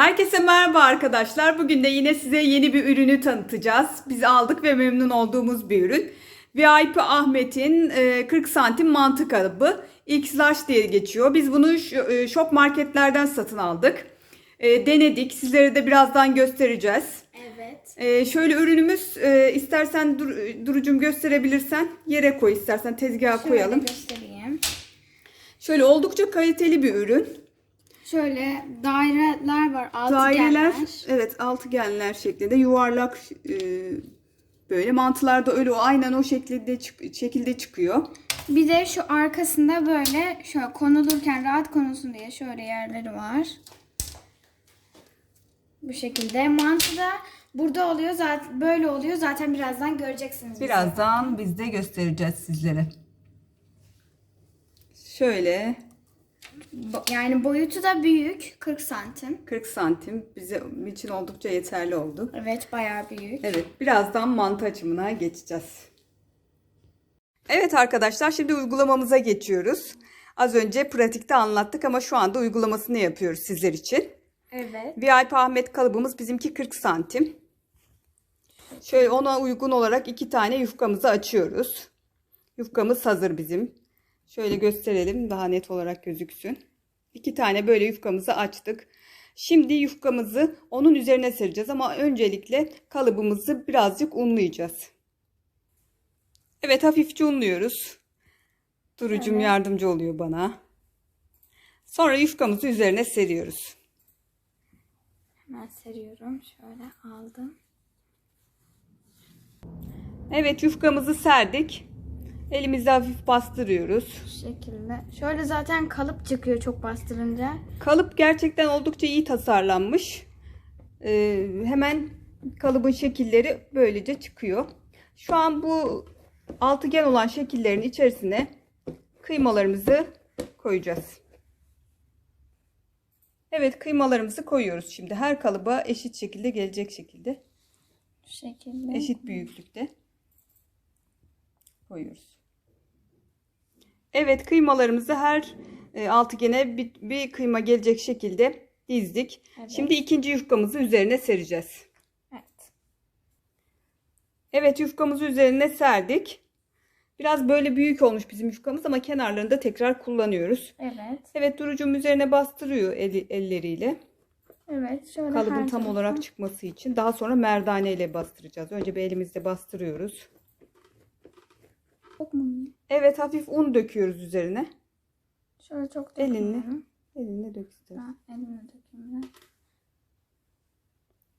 Herkese merhaba arkadaşlar. Bugün de yine size yeni bir ürünü tanıtacağız. Biz aldık ve memnun olduğumuz bir ürün. VIP Ahmet'in e, 40 santim mantı kalıbı. X large diye geçiyor. Biz bunu ş- e, marketlerden satın aldık. E, Denedik. Sizlere de birazdan göstereceğiz. Evet. E, Şöyle ürünümüz e, istersen dur, Durucum gösterebilirsen yere koy istersen tezgaha Şöyle koyalım. göstereyim. Şöyle oldukça kaliteli bir ürün. Şöyle daireler var. Daireler, Altıgenler. evet altıgenler şeklinde yuvarlak e, böyle mantılarda öyle o aynen o şekilde çık- şekilde çıkıyor. Bir de şu arkasında böyle şöyle konulurken rahat konulsun diye şöyle yerleri var. Bu şekilde. Mantı da burada oluyor zaten böyle oluyor zaten birazdan göreceksiniz. Birazdan biz de göstereceğiz sizlere. Şöyle Yani boyutu da büyük. 40 santim. 40 santim bize için oldukça yeterli oldu. Evet bayağı büyük. Evet, birazdan mantı açımına geçeceğiz. Evet arkadaşlar, şimdi uygulamamıza geçiyoruz. Az önce pratikte anlattık ama şu anda uygulamasını yapıyoruz sizler için. Evet. VIP Ahmet kalıbımız bizimki 40 santim. Şöyle ona uygun olarak iki tane yufkamızı açıyoruz. Yufkamız hazır bizim. Şöyle gösterelim daha net olarak gözüksün. İki tane böyle yufkamızı açtık. Şimdi yufkamızı onun üzerine sereceğiz ama öncelikle kalıbımızı birazcık unlayacağız. Evet hafifçe unluyoruz. Durucum Evet. yardımcı oluyor bana. Sonra yufkamızı üzerine seriyoruz. Hemen seriyorum. Şöyle aldım. Evet yufkamızı serdik. Elimizle hafif bastırıyoruz. Bu şekilde. Şöyle zaten kalıp çıkıyor çok bastırınca. Kalıp gerçekten oldukça iyi tasarlanmış. Ee, hemen kalıbın şekilleri böylece çıkıyor. Şu an bu altıgen olan şekillerin içerisine kıymalarımızı koyacağız. Evet kıymalarımızı koyuyoruz şimdi. Her kalıba eşit şekilde gelecek şekilde. Bu şekilde. Eşit büyüklükte koyuyoruz. Evet kıymalarımızı her e, altıgene bir, bir kıyma gelecek şekilde dizdik. Evet. Şimdi ikinci yufkamızı üzerine sereceğiz. Evet. Evet yufkamızı üzerine serdik. Biraz böyle büyük olmuş bizim yufkamız ama kenarlarını da tekrar kullanıyoruz. Evet. Evet Durucum üzerine bastırıyor eli- elleriyle. Evet. Şöyle Kalıbın tam olarak çıkması için. Daha sonra merdane ile bastıracağız. Önce bir elimizle bastırıyoruz. Çok mu? Evet hafif un döküyoruz üzerine. Şöyle çok Elinle. dökmüyorum. Elinle dök. Ben elimle dökeyim. de.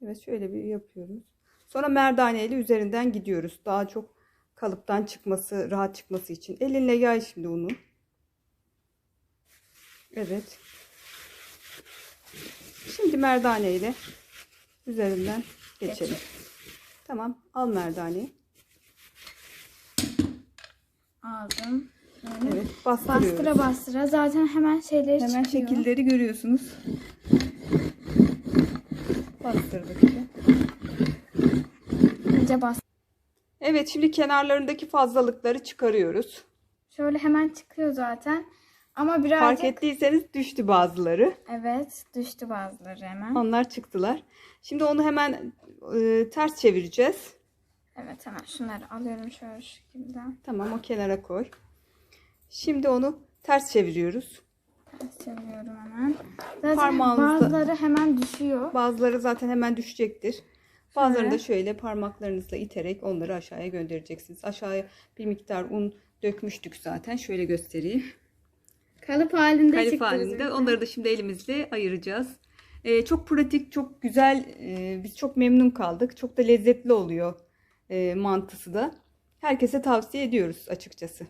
Evet şöyle bir yapıyoruz. Sonra merdane ile üzerinden gidiyoruz. Daha çok kalıptan çıkması, rahat çıkması için. Elinle yay şimdi unu. Evet. Şimdi merdane ile üzerinden geçelim. Tamam. Al merdaneyi. Aldım. Şöyle. Evet. Bastırıyoruz. Bastıra bastıra zaten hemen şeyleri Hemen çıkıyor. şekilleri görüyorsunuz. Bastırdık. İyice bas. Evet şimdi kenarlarındaki fazlalıkları çıkarıyoruz. Şöyle hemen çıkıyor zaten. Ama birazcık Fark ettiyseniz düştü bazıları. evet düştü bazıları hemen. Onlar çıktılar. Şimdi onu hemen e, ters çevireceğiz. Evet hemen şunları alıyorum şöyle şu şekilde. Tamam o kenara koy. Şimdi onu ters çeviriyoruz. Ters çeviriyorum hemen. Zaten Parmağınızla- bazıları hemen düşüyor. Bazıları zaten hemen düşecektir. Bazılarını da Şöyle. parmaklarınızla iterek onları aşağıya göndereceksiniz. Aşağıya bir miktar un dökmüştük zaten. Şöyle göstereyim. Kalıp halinde çıktı halinde. Onları da şimdi elimizle ayıracağız. Ee, çok pratik, çok güzel. Ee, biz çok memnun kaldık. Çok da lezzetli oluyor mantısı da. Herkese tavsiye ediyoruz açıkçası.